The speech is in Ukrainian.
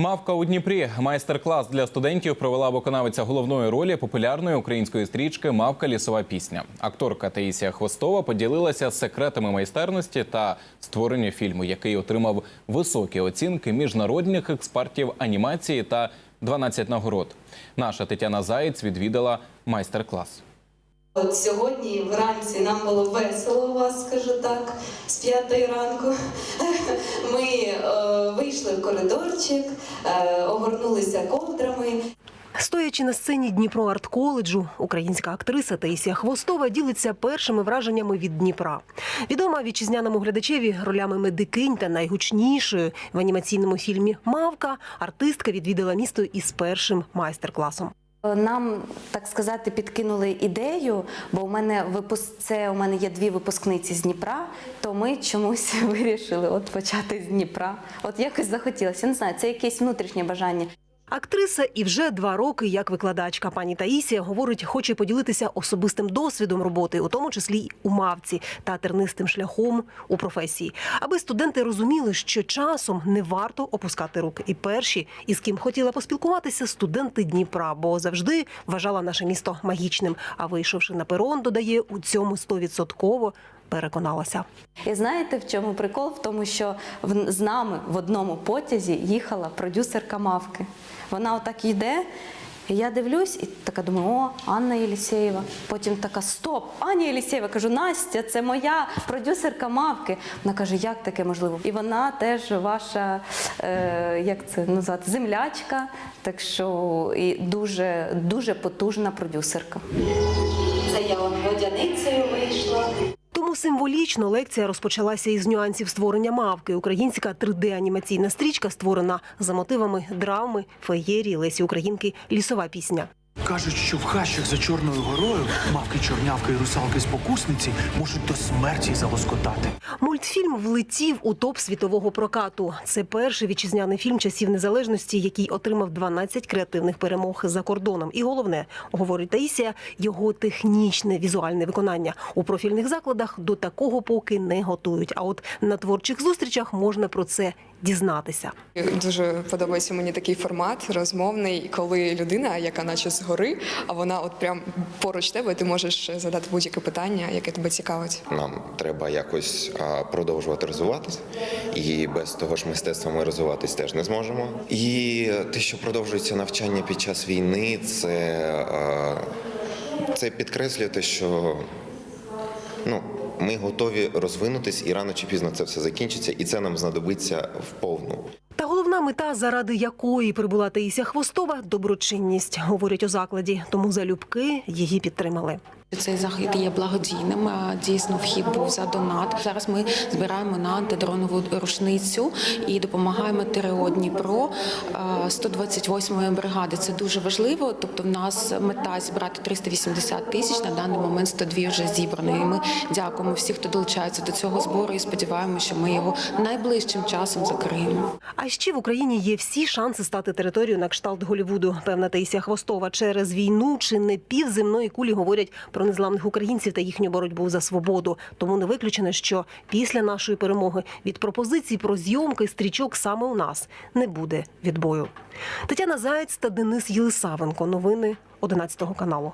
Мавка у Дніпрі майстер-клас для студентів провела виконавиця головної ролі популярної української стрічки Мавка лісова пісня. Акторка Таїсія Хвостова поділилася секретами майстерності та створення фільму, який отримав високі оцінки міжнародних експертів анімації та 12 нагород. Наша Тетяна Заєць відвідала майстер-клас. От сьогодні вранці нам було весело у вас, скажу так, з п'ятої ранку. Ми е, вийшли в коридорчик, е, огорнулися ковдрами. Стоячи на сцені Дніпро арт коледжу, українська актриса Таїсія Хвостова ділиться першими враженнями від Дніпра. Відома вітчизняному глядачеві ролями медикинь та найгучнішою в анімаційному фільмі Мавка артистка відвідала місто із першим майстер-класом. Нам так сказати підкинули ідею, бо у мене випуск це у мене є дві випускниці з Дніпра. То ми чомусь вирішили от почати з Дніпра. От якось захотілося. Не знаю, це якесь внутрішнє бажання. Актриса і вже два роки як викладачка. Пані Таїсія говорить, хоче поділитися особистим досвідом роботи, у тому числі у мавці та тернистим шляхом у професії, аби студенти розуміли, що часом не варто опускати руки. І перші, із ким хотіла поспілкуватися, студенти Дніпра, бо завжди вважала наше місто магічним. А вийшовши на перон, додає у цьому стовідсотково переконалася. І знаєте, в чому прикол? В тому, що в- з нами в одному потязі їхала продюсерка Мавки. Вона отак йде. І я дивлюсь і така думаю, о, Анна Єлісєєва. Потім така стоп, Аня Єлісєєва. Кажу, Настя, це моя продюсерка мавки. Вона каже, як таке можливо? І вона теж ваша, е, як це назвати, землячка. Так що і дуже, дуже потужна продюсерка. Це я он водяницею вийшла. Символічно лекція розпочалася із нюансів створення мавки. Українська 3D-анімаційна стрічка створена за мотивами драми, феєрії Лесі Українки Лісова пісня. Кажуть, що в хащах за Чорною горою мавки, чорнявки і русалки спокусниці можуть до смерті залоскотати. Мультфільм влетів у топ світового прокату. Це перший вітчизняний фільм часів незалежності, який отримав 12 креативних перемог за кордоном. І головне, говорить Таїсія, його технічне візуальне виконання у профільних закладах до такого поки не готують. А от на творчих зустрічах можна про це дізнатися. Дуже подобається мені такий формат розмовний, коли людина, яка наче згори, а вона от прям поруч тебе, ти можеш задати будь-яке питання, яке тебе цікавить. Нам треба якось продовжувати розвиватись, і без того ж мистецтва ми розвиватись теж не зможемо. І те, що продовжується навчання під час війни, це, це підкреслює те, що ну, ми готові розвинутись, і рано чи пізно це все закінчиться, і це нам знадобиться вповну. Головна мета, заради якої прибула Таїся Хвостова доброчинність, говорять у закладі. Тому залюбки її підтримали. Цей захід є благодійним. Дійсно, вхід був за донат. Зараз ми збираємо на антидронову рушницю і допомагаємо ТРО Дніпро а, 128-ї бригади. Це дуже важливо. Тобто, в нас мета зібрати 380 тисяч. На даний момент 102 вже зібрано. І ми дякуємо всіх, хто долучається до цього збору, і сподіваємося, що ми його найближчим часом закриємо. А ще в Україні є всі шанси стати територією на кшталт Голівуду. Певна Таїсія Хвостова через війну чи не півземної кулі говорять про незламних українців та їхню боротьбу за свободу. Тому не виключено, що після нашої перемоги від пропозицій про зйомки стрічок саме у нас не буде відбою. Тетяна Заєць та Денис Єлисавенко. Новини 11 каналу.